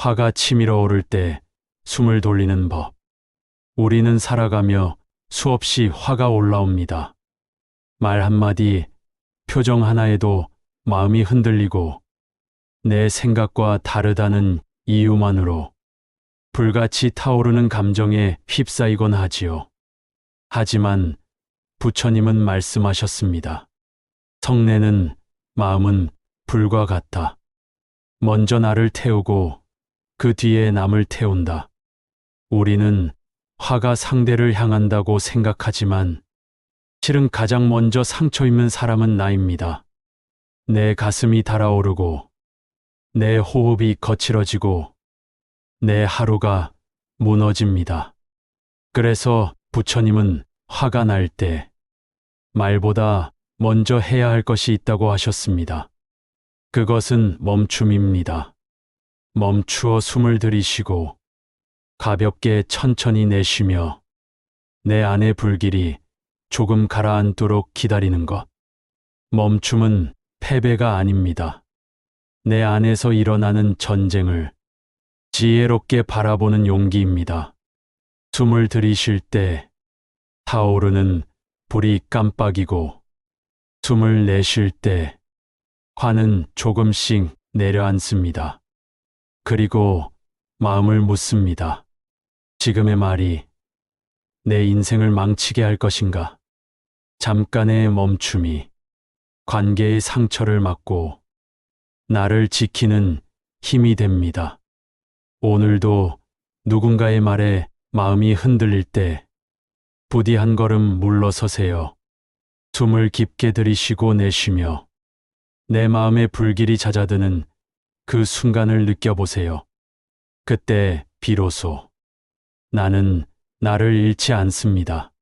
화가 치밀어 오를 때 숨을 돌리는 법. 우리는 살아가며 수없이 화가 올라옵니다. 말 한마디, 표정 하나에도 마음이 흔들리고 내 생각과 다르다는 이유만으로 불같이 타오르는 감정에 휩싸이곤 하지요. 하지만 부처님은 말씀하셨습니다. 성내는 마음은 불과 같다. 먼저 나를 태우고 그 뒤에 남을 태운다. 우리는 화가 상대를 향한다고 생각하지만 실은 가장 먼저 상처 입는 사람은 나입니다. 내 가슴이 달아오르고 내 호흡이 거칠어지고 내 하루가 무너집니다. 그래서 부처님은 화가 날 때 말보다 먼저 해야 할 것이 있다고 하셨습니다. 그것은 멈춤입니다. 멈추어 숨을 들이쉬고 가볍게 천천히 내쉬며 내 안의 불길이 조금 가라앉도록 기다리는 것. 멈춤은 패배가 아닙니다. 내 안에서 일어나는 전쟁을 지혜롭게 바라보는 용기입니다. 숨을 들이쉴 때 타오르는 불이 깜빡이고 숨을 내쉴 때 화는 조금씩 내려앉습니다. 그리고 마음을 묻습니다. 지금의 말이 내 인생을 망치게 할 것인가? 잠깐의 멈춤이 관계의 상처를 막고 나를 지키는 힘이 됩니다. 오늘도 누군가의 말에 마음이 흔들릴 때 부디 한 걸음 물러서세요. 숨을 깊게 들이쉬고 내쉬며 내 마음의 불길이 잦아드는 그 순간을 느껴보세요. 그때 비로소 나는 나를 잃지 않습니다.